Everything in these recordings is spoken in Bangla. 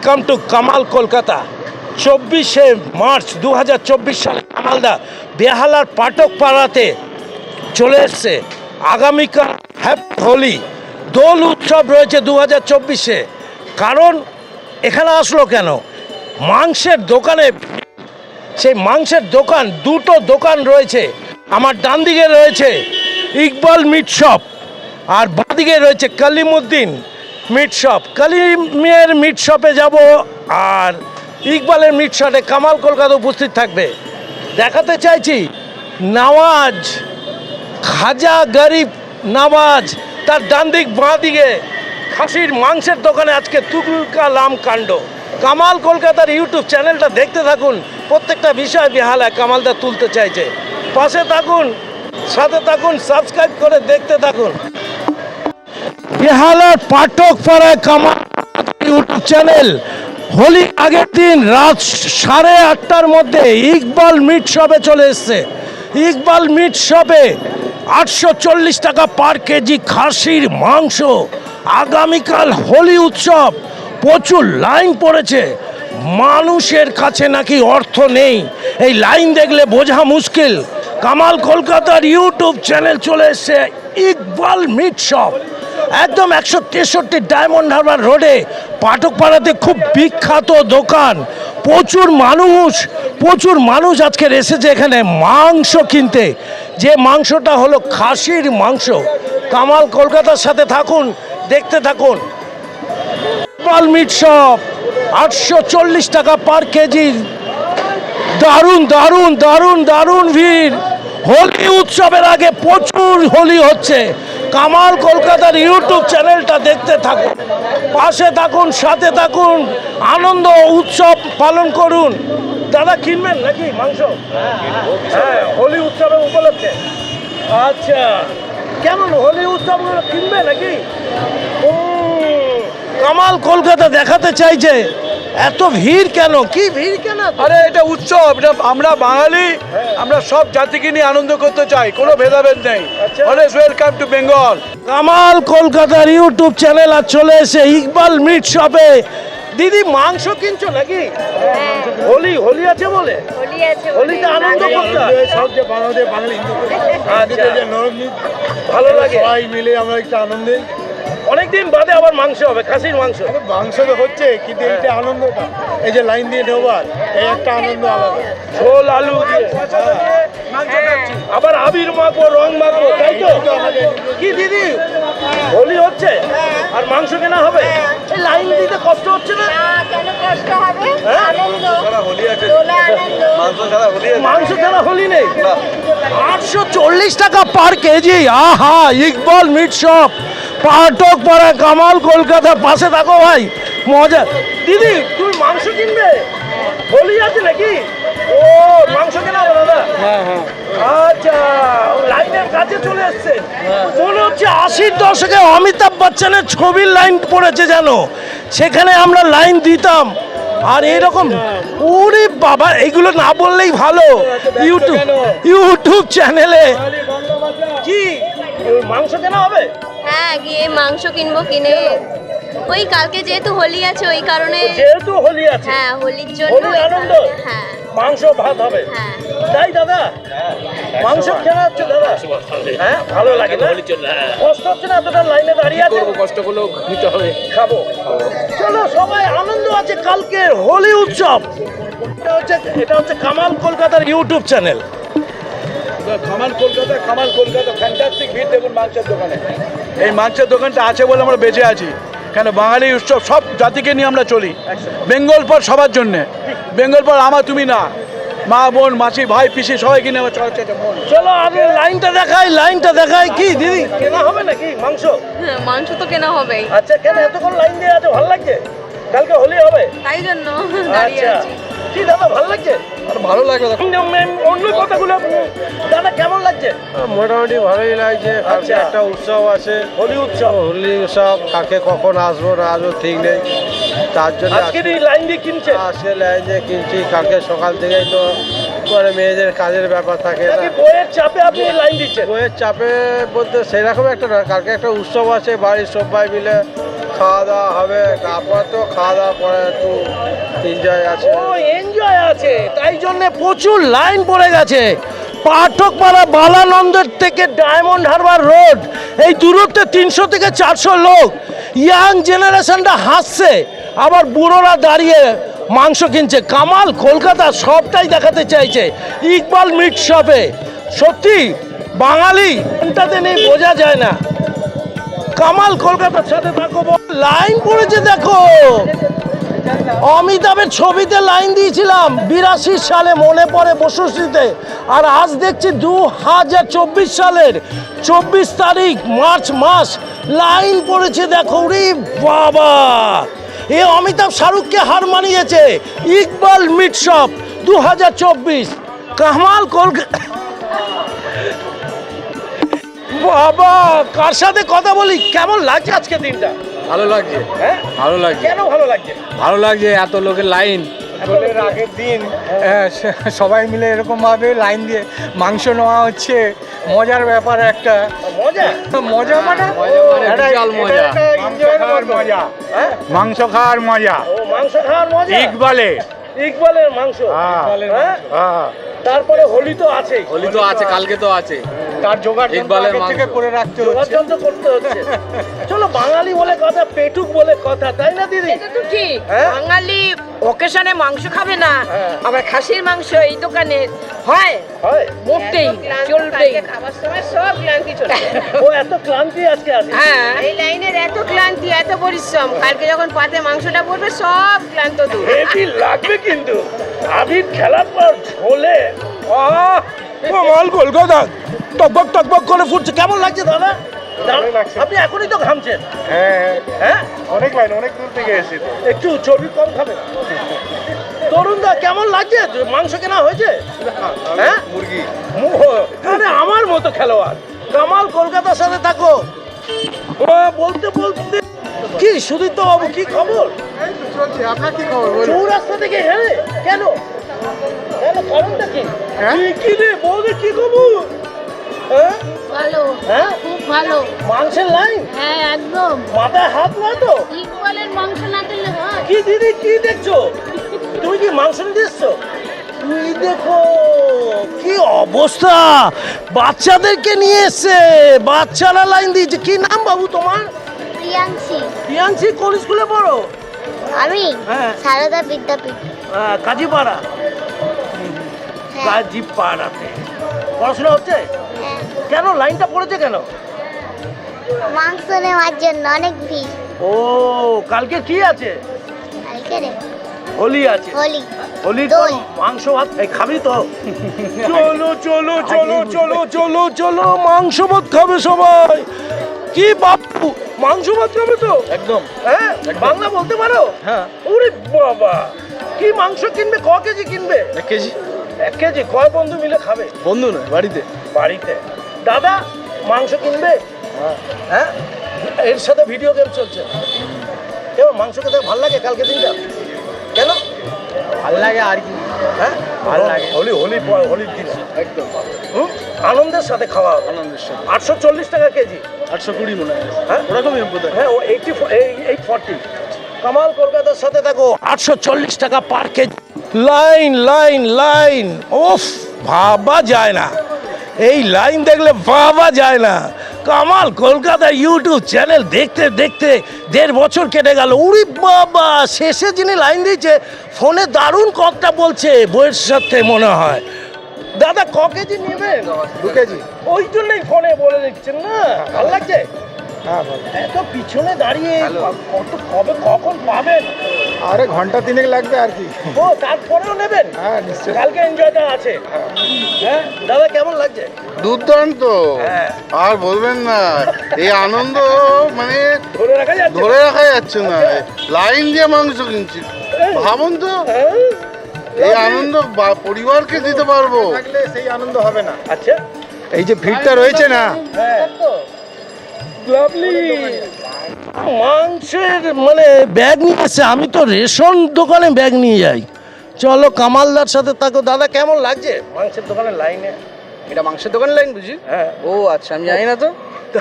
ওয়েলকাম টু কামাল কলকাতা চব্বিশে মার্চ দু হাজার চব্বিশ সালে কামালদা বেহালার পাঠক পাড়াতে চলে এসছে। আগামীকাল হ্যাপ হোলি। দোল উৎসব রয়েছে দু হাজার চব্বিশে। কারণ এখানে আসলো কেন? মাংসের দোকানে সেই মাংসের দোকান, দুটো দোকান রয়েছে। আমার ডান দিকে রয়েছে ইকবাল মিট শপ আর বাঁদিকে রয়েছে কালিমুদ্দিন। মিট শপ কালিমের মিট শপে যাব আর ইকবালের মিট শপে কামাল কলকাতা উপস্থিত থাকবে। দেখাতে চাইছি নওয়াজ, খাজা গরিব নওয়াজ, তার ডান দিক বাঁ দিকে খাসির মাংসের দোকানে আজকে তুলকালাম কাণ্ড। কামাল কলকাতার ইউটিউব চ্যানেলটা দেখতে থাকুন, প্রত্যেকটা বিষয় বেহালায় কামালদা তুলতে চাইছে। পাশে থাকুন, সাথে থাকুন, সাবস্ক্রাইব করে দেখতে থাকুন। বেহালার পাঠক পাড়ায় কামাল ইউটিউব চ্যানেল। হোলি আগের দিন রাত সাড়ে আটটার মধ্যে ইকবাল মিট শপে চলে এসছে। ইকবাল মিট শপে আটশো চল্লিশ টাকা পার কেজি খাসির মাংস। আগামীকাল হোলি উৎসব, প্রচুর লাইন পড়েছে। মানুষের কাছে নাকি অর্থ নেই। এই লাইন দেখলে বোঝা মুশকিল। কামাল কলকাতার ইউটিউব চ্যানেল চলে এসছে ইকবাল মিট শপ। একদম একশো তেষট্টি ডায়মন্ড হারবার রোডে পাঠকপাড়াতে খুব বিখ্যাত দোকান। প্রচুর মানুষ প্রচুর মানুষ আজকে এসেছে এখানে মাংস কিনতে। যে মাংসটা হলো খাসির মাংস। কামাল কলকাতার সাথে থাকুন, দেখতে থাকুন। পাল মিট শপ, আটশো চল্লিশ টাকা পার কেজি। দারুণ দারুণ দারুণ দারুণ ভিড়। হোলি উৎসবের আগে প্রচুর হোলি হচ্ছে। কামাল কলকাতার ইউটিউব চ্যানেলটা দেখতে থাকুন। পাশে থাকুন, সাথে থাকুন, আনন্দ উৎসব পালন করুন। দাদা, কিনবেন নাকি মাংস? হ্যাঁ হোলি উৎসবের উপলক্ষে। আচ্ছা কেমন হোলি উৎসব কিনবে নাকি? কামাল কলকাতা দেখাতে চাইছে এত ভিড় কেন? কি ভিড় কেন আরে এটা উৎসব এটা আমরা বাঙালি আমরা সব জাতিকে নিয়ে আনন্দ করতে চাই কোনো ভেদাভেদ নেই। Always welcome to Bengal Kamal কলকাতার ইউটিউব চ্যানেল আর চলে এসে ইকবাল মিট শপে দিদি মাংস কিনছো নাকি? হোলি হোলি আছে বলে? হোলিতে আনন্দ করতে হয়। সব বাঙালি হিন্দু। আচ্ছা। ভালো লাগে। সবাই মিলে আমরা একটু আনন্দে অনেকদিন বাদে আবার মাংস হবে খাসির মাংস। মাংস তো হচ্ছে কিন্তু এইটা আনন্দটা এই যে লাইন দিয়ে নেওয়ার এই একটা আনন্দ আলাদা। ঝোল আলু দিয়ে। আবার আবির মাখবো রং মাখবো তাই তো? কি দিদি? হোলি হচ্ছে? আর মাংস কেনা হবে? এই লাইন দিতে কষ্ট হচ্ছে না? কষ্ট হবে? হ্যাঁ? আনন্দ। আনন্দ। মাংস ছাড়া হোলি নেই? আটশো চল্লিশ টাকা পার কেজি। আহা ইকবল মিট শপ। পাঠক পাড়া কামাল কলকাতা পাশে থাকো ভাই। মজা। দিদি তুমি মাংস কিনবে? হোলি আছে নাকি? ও মাংস কেনা হবে দাদা? আচ্ছা লাইনের কাছে চলে এসছে। মনে হচ্ছে আশির দশকে অমিতাভ বচ্চনের ছবির লাইন পড়েছে সেখানে আমরা লাইন দিতাম। আর এরকম ওরে বাবা এগুলো না বললেই ভালো। ইউটিউব ইউটিউব চ্যানেলে। কি? মাংস কেনা হবে? হ্যাঁ গিয়ে মাংস কিনবো কিনে। ওই কালকে যেহেতু হোলি আছে ওই কারণে যেহেতু হোলি আছে। হ্যাঁ হোলির জন্য হোলির ওই আনন্দ? হ্যাঁ। মাংস ভাত হবে। হ্যাঁ। তাই দাদা মাংস কেনা হচ্ছে দাদা? হ্যাঁ ভালো লাগে না? কষ্ট হচ্ছে না এতটা লাইনে দাঁড়িয়ে আছে? কষ্ট করলেও নিতে হবে। খাব। চলো সবাই আনন্দ আছে কালকে হোলি উৎসব। এটা হচ্ছে এটা হচ্ছে কামাল কলকাতার YouTube channel. Kamal Kolkata Kamal Kolkata fantastic ভিড় দেখুন মাংসের দোকানে। এই মাংসের দোকানটা আছে বলে আমরা বেঁচে আছি। কেন বাঙালি উৎসব সব জাতিকে নিয়ে আমরা চলি। বেঙ্গল পর সবার জন্যে। বেঙ্গল পর আমার তুমি না। মা বোন মাসি ভাই পিসি সবাই নিয়ে আমরা চলা চলো আমি লাইনটা দেখাই লাইনটা দেখাই। কি দিদি কেনা হবে নাকি মাংস? হ্যাঁ, মাংস তো কেনা হবে আচ্ছা কেন এতক্ষণ লাইন দিয়ে আছে? ভালো লাগছে? কালকে হোলি হবে। তাই জন্য আচ্ছা। কি দাদা ভালো লাগছে? আর ভালো লাগবে অন্য কথাগুলো দাদা কেমন লাগছে? মোটামুটি ভালোই লাগছে। কালকে আচ্ছা। একটা উৎসব আছে। হোলি উৎসব। হোলি উৎসব কাকে কখন আসব না আসব ঠিক নেই। তার জন্য আজকে লাইন দিয়ে কিনছে? আজকে লাইন যে কিনছি। কালকে সকাল থেকেই তো মানে মেয়েদের কাজের ব্যাপার থাকে বইয়ের চাপে আপনি লাইন দিচ্ছেন? বইয়ের চাপে বলতে সেরকম একটা না কালকে একটা উৎসব আছে বাড়ির সবাই মিলে খাওয়া দাওয়া হবে। তারপর তো খাওয়া দাওয়া পরে একটু এনজয় আছে। ও এনজয় আছে। তাই জন্য প্রচুর লাইন পড়ে গেছে। পাঠকপাড়া বালানন্দের থেকে ডায়মন্ড হারবার রোড। এই দূরত্বে তিনশো থেকে চারশো লোক। ইয়াং জেনারেশনটা হাসছে। আবার বুড়োরা দাঁড়িয়ে মাংস কিনছে। কামাল কলকাতা সবটাই দেখাতে চাইছে। ইকবাল মিট শপে। সত্যি, বাঙালি কোনটাতে নেই বোঝা যায় না। কামাল কলকাতার সাথে থাকো। লাইন পড়েছে, দেখো। অমিতাভের ছবিতে লাইন দিয়েছিলাম। বিরাশি সালে মনে পড়ে বসুশ্রীতে আর আজ দেখছি দু হাজার চব্বিশ সালের চব্বিশ তারিখ, মার্চ মাস, লাইন পড়েছে দেখো। রে বাবা! এ অমিতাভ শাহরুখকে হার মানিয়েছে ইকবাল মিট শপ দু হাজার চব্বিশ। কামাল কলকাতা বাবা, কার সাথে কথা বলি? কেমন লাগছে আজকে দিনটা? ভালো লাগছে হ্যাঁ? ভালো লাগছে কেন ভালো লাগছে ভালো লাগছে এত লোকের লাইন। আগের দিন। সবাই মিলে এরকম ভাবে লাইন দিয়ে মাংস নেওয়া হচ্ছে। মজার ব্যাপার একটা। মজা? মানে? হ্যাঁ মাংস খাওয়ার মজা। ও মাংস খাওয়ার মজা? ইকবালে। ইকবালের মাংস? হ্যাঁ। হ্যাঁ? হ্যাঁ। তারপরে হোলি তো আছে হোলি তো আছে। কালকে তো আছে। তার জোগাড় যন্ত্র ইকবালের থেকে মাংস। করে রাখতে হচ্ছে। করতে হচ্ছে। চলো বাঙালি বলে কথা পেটুক বলে কথা তাই না দিদি? এটা তো ঠিক। হ্যাঁ? বাঙালি ওকেশনে মাংস খাবে না হ্যাঁ। আবার খাসির মাংস এই দোকানে হয়? হয়। মুখতেই চলবেই। খাবার সময় সব ক্লান্তি চলে ও এত ক্লান্তি আজকে আছে হ্যাঁ। এই লাইনের এত ক্লান্তি এত পরিশ্রম কালকে যখন পাতে মাংসটা পড়বে সব ক্লান্ত দূর। হেভি লাগবে কিন্তু? আবির খেলার পর ঝোলে আহ, কমাল কলকাতা টকবক টকবক করে ফুটছে। কেমন লাগছে দাদা? আপনি এখনই তো ঘামছেন। হ্যাঁ হ্যাঁ। অনেক লাইন অনেক দূর থেকে এসেছি একটু চর্বি কম খাবে। তরুণদা কেমন লাগছে? মাংস কেনা হয়েছে? হ্যাঁ? মুরগি। আমার মতো খেলোয়াড়। কামাল কলকাতার সাথে থাকো। বলতে বলতে। কি সুদীপ্ত বাবু কি খবর? কি খবর? চৌরাস্তা থেকে হেরে কেন কেন? কারণটা কি? হ্যাঁ? কি- কি রে বৌদি কি খবর? হ্যাঁ? ভালো। হ্যাঁ? খুব ভালো। মাংসের লাইন হ্যাঁ একদম। মাথায় হাত নয় তো? ইকবালের মাংস না দিলে হয়। কি দিদি কি দেখছ? তুমি কি মাংস নিতে এসছো? তুই দেখো কি অবস্থা! বাচ্চাদেরকে নিয়ে এসছে। বাচ্চারা লাইন দিয়েছে। কি নাম বাবু তোমার? প্রিয়াংশী। কোন স্কুলে পড়ো? আমি হ্যাঁ। সারদা বিদ্যাপীঠ। কাজীপাড়া। হ্যাঁ কাজীপাড়াতে পড়াশোনা হচ্ছে। কেন? লাইনটা পড়েছে কেন? মাংস নেওয়ার জন্য অনেক ভিড়। ও কালকে কি আছে? কালকে রে। হোলি আছে। হোলি। হোলির দই। মাংস ভাত? খাবি তো। চলো চলো চলো চলো চলো চলো মাংস ভাত খাবে সবাই। কি বাপু মাংস ভাত খাবে তো? একদম। হ্যাঁ বাংলা বলতে পারো? হ্যাঁ। ওরে বাবা কি মাংস কিনবে ক কেজি কিনবে? এক কেজি। এক কেজি কয় বন্ধু মিলে খাবে। বন্ধু নয় বাড়িতে। বাড়িতে। দাদা মাংস কিনবে? হ্যাঁ। এর সাথে ভিডিও গেম চলছে। কেন মাংস খেতে ভালো লাগে কালকে দিনটা? কেন? ভালো লাগে আর কি। হ্যাঁ? ভালো লাগে। হোলি হোলি হোলির দিনে। একদম। হুম? আনন্দের সাথে খাওয়া আনন্দের সাথে। আটশো চল্লিশ টাকা কেজি। আটশো কুড়ি মনে হয়। হ্যাঁ? ওরকমই হ্যাঁ ও এইটটি এইট ফর্টি কামাল কলকাতার সাথে থাকো। আটশো চল্লিশ টাকা per KG. Line line line. ওফ ভাবা যায় না। এই লাইন দেখলে ভাবা যায় না। কামাল কলকাতা ইউটিউব চ্যানেল দেখতে দেখতে দেড় বছর কেটে গেল। উরি বাবা শেষে যিনি লাইন দিয়েছে ফোনে দারুণ কথা বলছে বইয়ের সাথে মনে হয়। দাদা ক কেজি নেবেন দু কেজি। ওই জন্যই ফোনে বলে দিচ্ছেন না? ভালো লাগছে? এত পিছনে দাঁড়িয়ে কত কবে কখন পাবেন? আরে ঘণ্টা তিনেক লাগবে আর কি। ও তারপরেও নেবেন? হ্যাঁ নিশ্চয়ই। কালকে এনজয়টা আছে। হ্যাঁ দাদা কেমন লাগছে? দুর্দান্ত। হ্যাঁ। আর বলবেন না এই আনন্দ মানে ধরে রাখা যাচ্ছে ধরে রাখা যাচ্ছে না। লাইন দিয়ে মাংস কিনছি। ভাবুন তো। হ্যাঁ? এই আনন্দ পরিবারকে দিতে পারব। থাকলে সেই আনন্দ হবে না। আচ্ছা। এই যে ভিড়টা রয়েছে না হ্যাঁ। লাভলি মাংসের মানে ব্যাগ নিয়ে এসে আমি তো রেশন দোকানে ব্যাগ নিয়ে যাই। চলো কামালদার সাথে থাকো। দাদা কেমন লাগছে? মাংসের দোকানের লাইনে এটা মাংসের দোকানের লাইন বুঝি? হ্যাঁ। ও আচ্ছা আমি জানি না তো।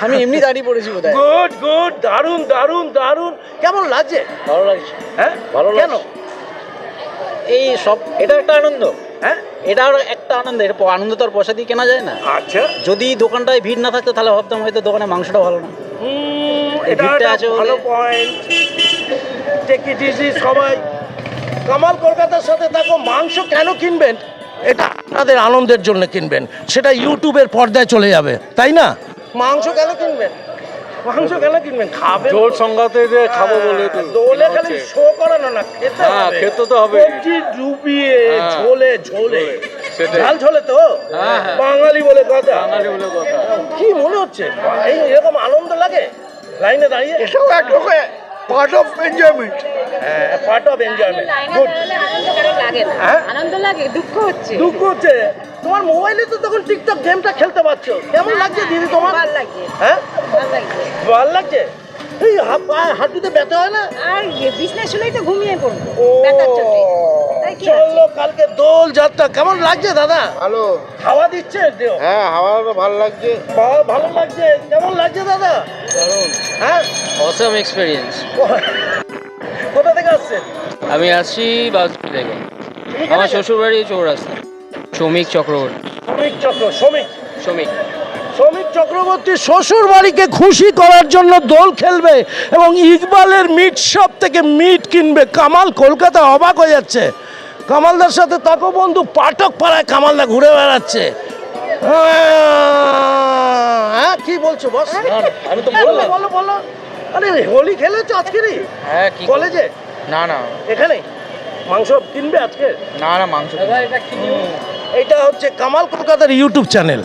আমি এমনি দাঁড়িয়ে পড়েছি বোধহয়। গুড গুড দারুণ দারুণ দারুণ। কেমন লাগছে? ভালো লাগছে। হ্যাঁ? ভালো কেন? এই সব এটা একটা আনন্দ। হ্যাঁ? এটা আর একটা আনন্দ এটা আনন্দ তো আর পয়সা দিয়ে কেনা যায় না। আচ্ছা। যদি দোকানটায় ভিড় না থাকতো তাহলে ভাবতাম হয়তো দোকানে মাংসটা ভালো না। হুম, এটা ভিড়টা আছে ভালো পয়েন্ট টেক ইট ইজি সবাই। কামাল কলকাতার সাথে থাকো মাংস কেন কিনবেন? এটা আপনাদের আনন্দের জন্য কিনবেন। সেটা ইউটিউবের পর্দায় চলে যাবে তাই না? মাংস কেন কিনবেন? মাংস কেন কিনবেন খাবেন সংঘাতে যে খাব বলে তো দোলে খালি শো করানো না খেতে হ্যাঁ, খেতে তো হবে। সবজি ডুবিয়ে হ্যাঁ। ঝোলে ঝোলে। ঝাল ঝোলে তো? হ্যাঁ, হ্যাঁ। বাঙালি বলে কথা। বাঙালি বলে কথা। কি মনে হচ্ছে? এই এরকম আনন্দ লাগে? লাইনে দাঁড়িয়ে? এসব এক রকম পার্ট অফ এনজয়মেন্ট হ্যাঁ পার্ট অফ এনজয়মেন্ট গুড আনন্দ লাগে না? আনন্দ লাগে দুঃখ হচ্ছে। দুঃখ হচ্ছে। তোমার মোবাইলে তো তখন টিকটক গেমটা খেলতে পারছ। কেমন লাগছে দিদি তোমার? ভালো লাগছে। হ্যাঁ? ভালো লাগছে। এই হাঁটুতে ব্যথা হয় না? আর বিজনেস শুনেই তো ঘুমিয়ে পড়ব। ও ব্যথার চলো কালকে দোল যাত্রা। কেমন লাগছে দাদা? ভালো। হাওয়া দিচ্ছে? হ্যাঁ হাওয়াটা ভালো লাগছে। ভালো লাগছে। কেমন লাগছে দাদা? হ্যাঁ? অসম এক্সপিরিয়েন্স কোথা থেকে আসছেন? আমি আসছি বাউসপুর থেকে। আমার শ্বশুরবাড়ি চৌরাস্তা। শ্রমিক চক্রবর্তী। শ্রমিক চক্র শ্রমিক? শ্রমিক। শ্রমিক চক্রবর্তী শ্বশুর বাড়িকে খুশি করার জন্য দোল খেলবে এবং ইকবালের মিট শপ থেকে মিট কিনবে। কামাল কলকাতা অবাক হয়ে যাচ্ছে। কামালদার সাথে তাকো বন্ধু পাঠক পাড়ায় কামালদা ঘুরে বেড়াচ্ছে। হ্যাঁ কি বলছো বস? আমি তো বলো বলো বলো। আরে হোলি খেলেছো আজকেরই হ্যাঁ কি কলেজে? না না। এখানে? মাংস কিনবে আজকে? না না মাংস এটা হচ্ছে কামাল কলকাতার ইউটিউব চ্যানেল।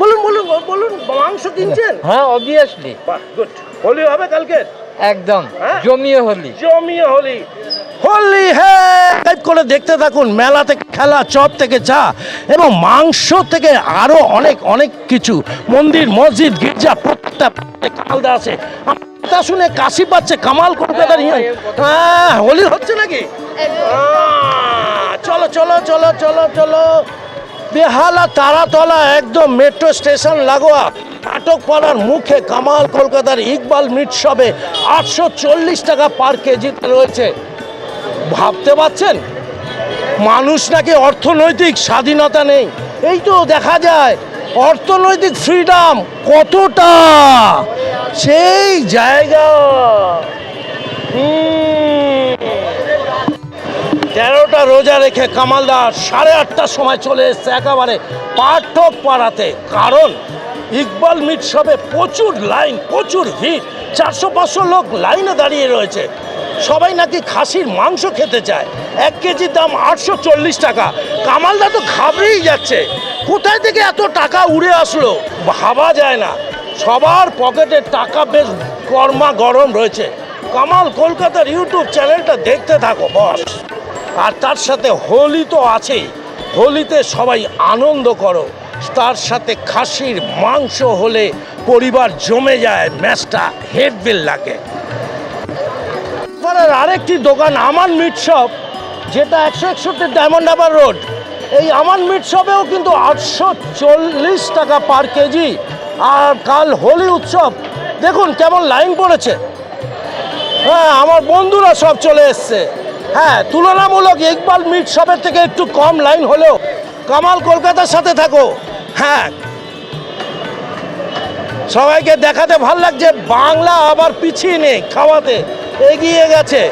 বলুন বলুন বলুন মাংস কিনছেন? হ্যাঁ অবভিয়াসলি বাহ গুড হোলি হবে কালকে? একদম। হ্যাঁ? জমিয়ে হলি। জমিয়ে হোলি। হোলি হ্যাঁ টাইপ করে দেখতে থাকুন। মেলা থেকে খেলা চপ থেকে চা এবং মাংস থেকে আরও অনেক অনেক কিছু। মন্দির মসজিদ গির্জা প্রত্যেকটা কালদা আছে। কথা শুনে কাশি পাচ্ছে, কামাল কলকাতার ইয়ে। হ্যাঁ হোলি হচ্ছে নাকি? চলো চলো চলো চলো চলো। বেহালা তারাতলা, একদম মেট্রো স্টেশন, লাগোয়া। আটক পাড়ার মুখে কামাল কলকাতার ইকবাল মিট শপে আটশো চল্লিশ টাকা পার কেজিতে রয়েছে। ভাবতে পারছেন? মানুষ নাকি অর্থনৈতিক স্বাধীনতা নেই। এই তো দেখা যায়, অর্থনৈতিক ফ্রিডম কতটা? সেই জায়গা। তেরোটা রোজা রেখে কামালদার সাড়ে আটটার সময় চলে এসছে একেবারে পাঠক পাড়াতে কারণ ইকবাল মিট শপে প্রচুর লাইন, প্রচুর ভিড় চারশো পাঁচশো লোক লাইনে দাঁড়িয়ে রয়েছে। সবাই নাকি খাসির মাংস খেতে চায়। এক কেজির দাম আটশো চল্লিশ টাকা। কামালদা তো ঘাবড়েই যাচ্ছে। কোথায় থেকে এত টাকা উড়ে আসলো? ভাবা যায় না। সবার পকেটে টাকা বেশ গরমা গরম রয়েছে। কামাল কলকাতার ইউটিউব চ্যানেলটা দেখতে থাকো, বস। আর তার সাথে হোলি তো আছেই। হোলিতে সবাই আনন্দ করো। তার সাথে খাসির মাংস হলে পরিবার জমে যায়, ম্যাচটা হেডবিল লাগে। পাড়ার আরেকটি দোকান, আমান মিট শপ, যেটা একশো একষট্টি ডায়মন্ড হারবার রোড। এই আমান মিট শপেও কিন্তু আটশো চল্লিশ টাকা পার কেজি। আর কাল হোলি উৎসব। দেখুন কেমন লাইন পড়েছে। হ্যাঁ আমার বন্ধুরা সব চলে এসছে। হ্যাঁ তুলনামূলক ইকবাল মিট শপের থেকে একটু কম লাইন হলেও কামাল কলকাতার সাথে থাকো। হ্যাঁ। সবাইকে দেখাতে ভালো লাগছে, বাংলা আবার পিছিয়ে নেই খাওয়াতে। এগিয়ে গেছে।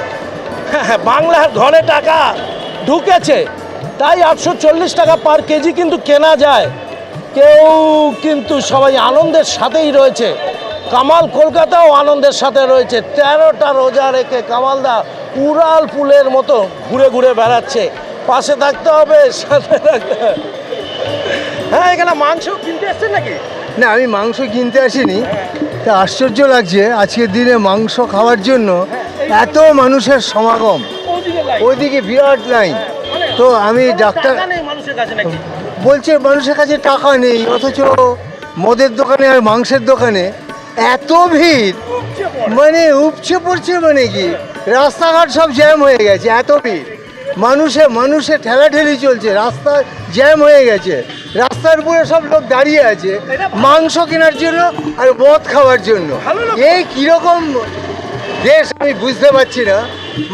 হ্যাঁ বাংলার ঘরে টাকা ঢুকেছে। তাই আটশো চল্লিশ টাকা পার কেজি কিন্তু কেনা যায়। কেউ কিন্তু সবাই আনন্দের সাথেই রয়েছে। কামাল কলকাতাও আনন্দের সাথে রয়েছে। তেরোটা রোজা রেখে কামালদা উড়াল পুলের মতো ঘুরে ঘুরে বেড়াচ্ছে। পাশে থাকতে হবে সাথে থাকতে হ্যাঁ এখানে মাংস কিনতে এসছেন নাকি? না আমি মাংস কিনতে আসিনি। তা আশ্চর্য লাগছে আজকের দিনে মাংস খাওয়ার জন্য এত মানুষের সমাগম। ওইদিকে বিরাট লাইন তো আমি ডাক্তার বলছে মানুষের কাছে টাকা নেই, অথচ মদের দোকানে আর মাংসের দোকানে এত ভিড়। মানে উপচে পড়ছে মানে কি? রাস্তাঘাট সব জ্যাম হয়ে গেছে, এত ভিড়। মানুষে মানুষে ঠেলাঠেলি চলছে, রাস্তা জ্যাম হয়ে গেছে। রাস্তার উপরে সব লোক দাঁড়িয়ে আছে, মাংস কেনার জন্য আর মদ খাওয়ার জন্য। এই কীরকম দেশ আমি বুঝতে পারছি না।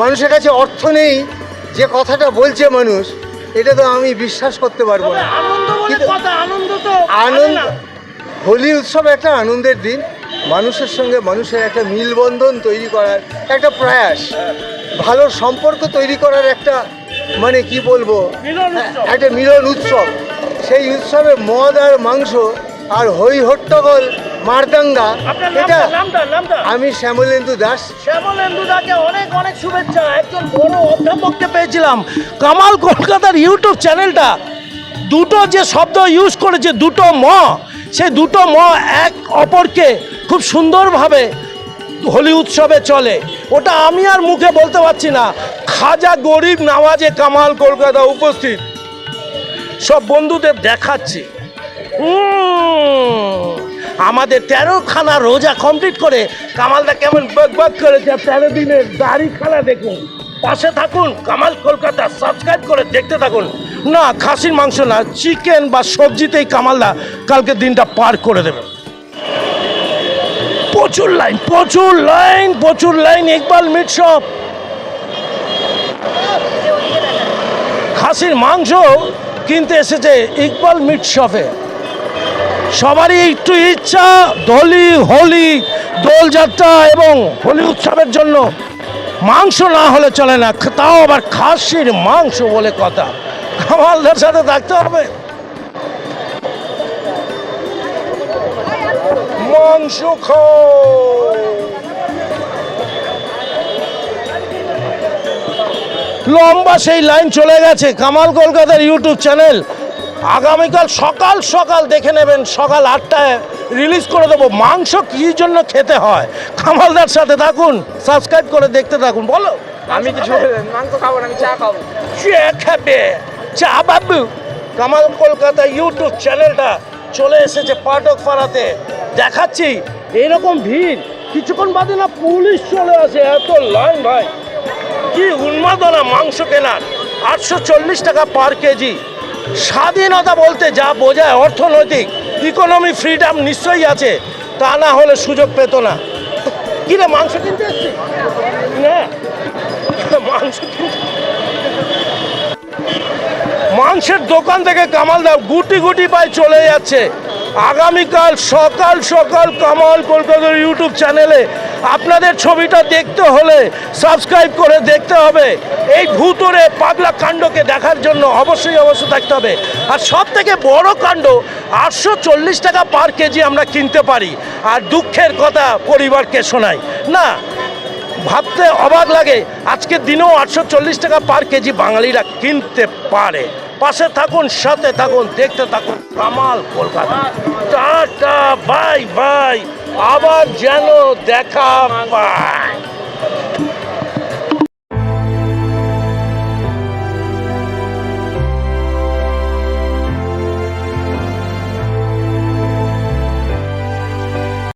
মানুষের কাছে অর্থ নেই যে কথাটা বলছে মানুষ। এটা তো আমি বিশ্বাস করতে পারব না। কিন্তু আনন্দ হোলি উৎসব একটা আনন্দের দিন। মানুষের সঙ্গে মানুষের একটা মিলবন্ধন তৈরি করার একটা প্রয়াস। ভালো সম্পর্ক তৈরি করার একটা মানে কি বলব একটা মিলন উৎসব। সেই উৎসবে মদ আর মাংস আর হই হট্টগোল মারদাঙ্গা। এটা আমি শ্যামলেন্দু দাস। শ্যামলেন্দু দাকে অনেক অনেক শুভেচ্ছা। একজন বড় অধ্যাপককে পেয়েছিলাম কামাল কলকাতার ইউটিউব চ্যানেলটা। দুটো যে শব্দ ইউজ করেছে দুটো ম সেই দুটো ম এক অপরকে খুব সুন্দরভাবে হোলি উৎসবে চলে। ওটা আমি আর মুখে বলতে পারছি না। খাজা গরিব নামাজে কামাল কলকাতা উপস্থিত। সব বন্ধুদের দেখাচ্ছি। আমাদের তেরো খানা রোজা কমপ্লিট করে কামালদা কেমন বক বক করেছে তেরো দিনের দাড়ি খানা দেখুন। পাশে থাকুন, কামাল কলকাতা সাবস্ক্রাইব করে দেখতে থাকুন। না, খাসির মাংস না চিকেন বা সবজিতেই কামালদা কালকে দিনটা পার করে দেবে। প্রচুর লাইন প্রচুর লাইন প্রচুর লাইন ইকবাল মিট শপ খাসির মাংস কিনতে এসেছে ইকবাল মিট শপে সবারই একটু ইচ্ছা, দোলি, হোলি, দোলযাত্রা এবং হোলি উৎসবের জন্য। মাংস না হলে চলে না, তাও আবার খাসির মাংস বলে কথা। কামালদের সাথে থাকতে হবে। মাংস লম্বা সেই লাইন চলে গেছে। কামাল কলকাতার ইউটিউব চ্যানেল আগামীকাল সকাল সকাল দেখে নেবেন সকাল আটটায় রিলিজ করে দেবো। মাংস কী জন্য খেতে হয়? কামালদার সাথে থাকুন সাবস্ক্রাইব করে দেখতে থাকুন বলো। আমি কিছু মাংস খাব না আমি চা খাব। চা খাবে। চা বাবু। কামাল কলকাতা ইউটিউব চ্যানেলটা চলে এসেছে পাঠক পাড়াতে দেখাচ্ছি এরকম ভিড়। কিছুক্ষণ বাদে না পুলিশ চলে আসে এত লাইন ভাই। কি উন্মাদনা মাংস কেনার। আটশো চল্লিশ টাকা পার কেজি। স্বাধীনতা বলতে যা বোঝায় অর্থনৈতিক ইকোনমি ফ্রিডম নিশ্চয়ই আছে, তা না হলে সুযোগ পেত না। কিরে মাংস কিনতে মাংস মাংসের দোকান থেকে কামাল দাও গুটি গুটি পায় চলে যাচ্ছে। আগামীকাল সকাল সকাল কামাল কলকাতার ইউটিউব চ্যানেলে আপনাদের ছবিটা দেখতে হলে সাবস্ক্রাইব করে দেখতে হবে। এই ভূতরে পাগলা কাণ্ডকে দেখার জন্য অবশ্যই অবশ্যই থাকতে হবে। আর সব থেকে বড় কাণ্ড, আটশো চল্লিশ টাকা পার কেজি আমরা কিনতে পারি। আর দুঃখের কথা পরিবারকে শোনাই। না, ভাবতে অবাক লাগে আজকের দিনেও আটশো চল্লিশ টাকা পার কেজি বাঙালিরা কিনতে পারে। পাশে থাকুন, সাথে থাকুন, দেখতে থাকুন। Kamal Kolkata. Tata, bye bye. আবার যেন দেখা পায়।